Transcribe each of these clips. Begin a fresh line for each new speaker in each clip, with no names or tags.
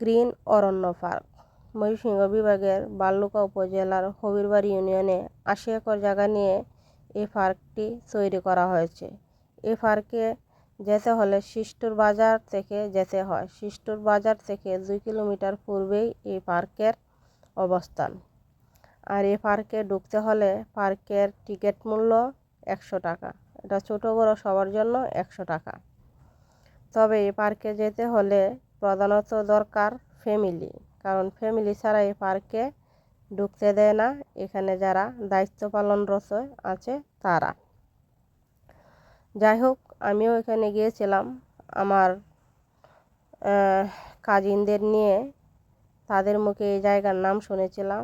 Green অরণ্য park Mymensingh বিভাগের বাল্লুকা উপজেলার হবিরবাড়ি ইউনিয়নে আশি একর জায়গা নিয়ে এই পার্কটি তৈরি করা হয়েছে। এই পার্কে যেতে হলে শিষ্টুর বাজার থেকে যেতে হয়। শিষ্টুর বাজার থেকে দুই কিলোমিটার পূর্বেই এই পার্কের অবস্থান। আর এই পার্কে ঢুকতে হলে পার্কের টিকিট মূল্য একশো টাকা। এটা ছোটো বড়ো সবার জন্য একশো টাকা। তবে এই পার্কে যেতে হলে প্রধানত দরকার ফ্যামিলি কারণ ফ্যামিলি ছাড়া এই পার্কে ঢুকতে দেয় না। এখানে যারা দায়িত্ব পালনরত আছে, তারা। যাই হোক, আমিও এখানে গিয়েছিলাম। আমার কাজিনদের নিয়ে তাদের মুখে এই জায়গার নাম শুনেছিলাম।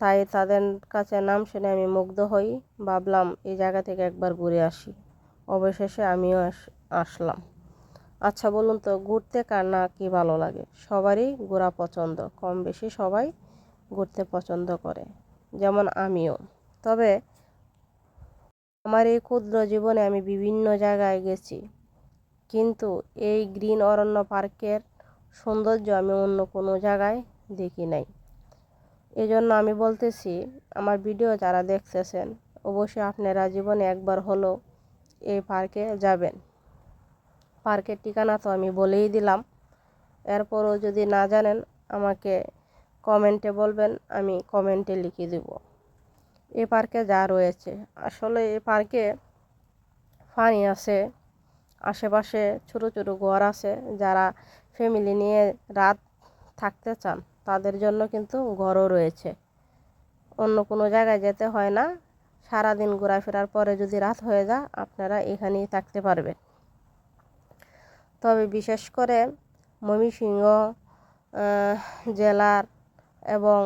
তাই তাদের কাছে নাম শুনে আমি মুগ্ধ হই। ভাবলাম, এই জায়গা থেকে একবার ঘুরে আসি। অবশেষে আমিও আসলাম। আচ্ছা বলুন তো, ঘুরতে কার না কি ভালো লাগে? সবারই ঘোরা পছন্দ কম বেশি সবাই ঘুরতে পছন্দ করে, যেমন আমিও। তবে আমার এই ক্ষুদ্র জীবনে আমি বিভিন্ন জায়গায় গেছি, কিন্তু এই গ্রিন অরণ্য পার্কের সৌন্দর্য আমি অন্য কোনো জায়গায় দেখি নাই। এই জন্য আমি বলতেছি, আমার ভিডিও যারা দেখতেছেন, অবশ্যই আপনারা জীবনে একবার হলেও এই পার্কে যাবেন। পার্কের ঠিকানা তো আমি বলেই দিলাম। এরপরও যদি না জানেন, আমাকে কমেন্টে বলবেন, আমি কমেন্টে লিখে দেব। এ পার্কে যা রয়েছে। আসলে এ পার্কে ফানি আছে, আশেপাশে ছোটো ছোটো ঘর আছে, যারা ফ্যামিলি নিয়ে রাত থাকতে চান, তাদের জন্য কিন্তু ঘরও রয়েছে। অন্য কোনো জায়গায় যেতে হয় না। সারাদিন ঘোরাফেরার পরে যদি রাত হয়ে যায়, আপনারা এখানেই থাকতে পারবেন। তবে বিশেষ করে ময়মনসিংহ জেলার এবং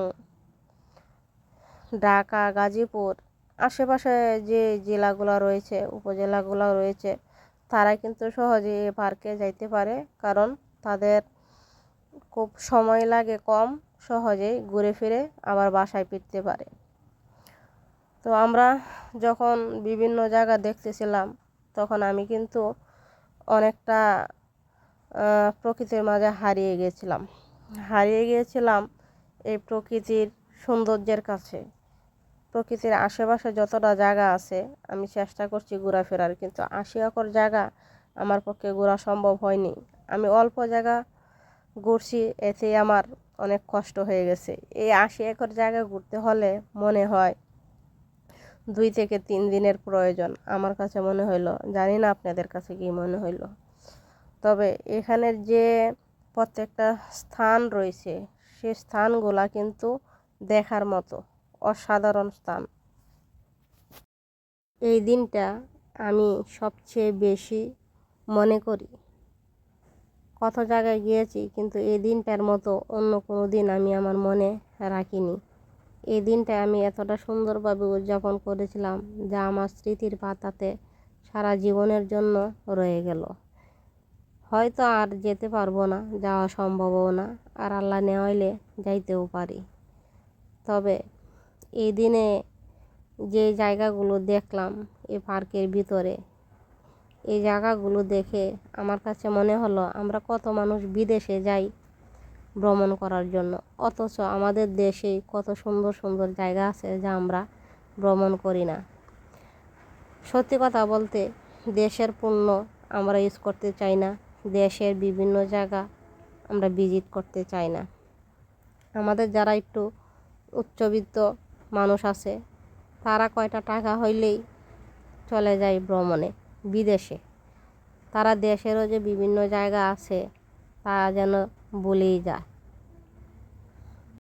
ঢাকা, গাজীপুর আশেপাশে যে জেলাগুলো রয়েছে, উপজেলাগুলো রয়েছে, তারা কিন্তু সহজে এ পার্কে যাইতে পারে। কারণ তাদের খুব সময় লাগে কম, সহজেই ঘুরে ফিরে আবার বাসায় ফিরতে পারে। তো আমরা যখন বিভিন্ন জায়গা দেখতেছিলাম, তখন আমি কিন্তু অনেকটা প্রকৃতির মাঝে হারিয়ে গিয়েছিলাম। হারিয়ে গিয়েছিলাম এই প্রকৃতির সৌন্দর্যের কাছে। প্রকৃতির আশেপাশে যতটা জায়গা আছে, আমি চেষ্টা করছি ঘোরাফেরার, কিন্তু আশি একর জায়গা আমার পক্ষে ঘোরা সম্ভব হয়নি। আমি অল্প জায়গা ঘুরছি এতে আমার অনেক কষ্ট হয়ে গেছে। এই আশি একর জায়গা ঘুরতে হলে মনে হয় দুই থেকে তিন দিনের প্রয়োজন। আমার কাছে মনে হইল, জানি না আপনাদের কাছে কি মনে হইল। তবে এখানের যে প্রত্যেকটা স্থান রয়েছে, সে স্থানগুলা কিন্তু দেখার মতো অসাধারণ স্থান। এই দিনটা আমি সবচেয়ে বেশি মনে করি। কত জায়গায় গিয়েছি, কিন্তু এই দিনটার মতো অন্য কোনো দিন আমি আমার মনে রাখিনি। এই দিনটা আমি এতটা সুন্দরভাবে উদযাপন করেছিলাম, যা আমার স্মৃতির পাতাতে সারা জীবনের জন্য রয়ে গেল। হয়তো আর যেতে পারব না, যাওয়া সম্ভবও না, আর আল্লাহ নেওয়াইলে যাইতেও পারি। তবে এই দিনে যে জায়গাগুলো দেখলাম, এই পার্কের ভিতরে, এই জায়গাগুলো দেখে আমার কাছে মনে হলো, আমরা কত মানুষ বিদেশে যাই ভ্রমণ করার জন্য। অথচ আমাদের দেশে কত সুন্দর সুন্দর জায়গা আছে যা আমরা ভ্রমণ করি না। সত্যি কথা বলতে, দেশের পণ্য আমরা ইউজ করতে চাই না। দেশের বিভিন্ন জায়গা আমরা ভিজিট করতে চাই না। আমাদের যারা একটু উচ্চবিত্ত মানুষ আছে, তারা কয়টা টাকা হইলেই চলে যায় ভ্রমণে, বিদেশে। তারা দেশেরও যে বিভিন্ন জায়গা আছে, তা যেন বলেই যায়।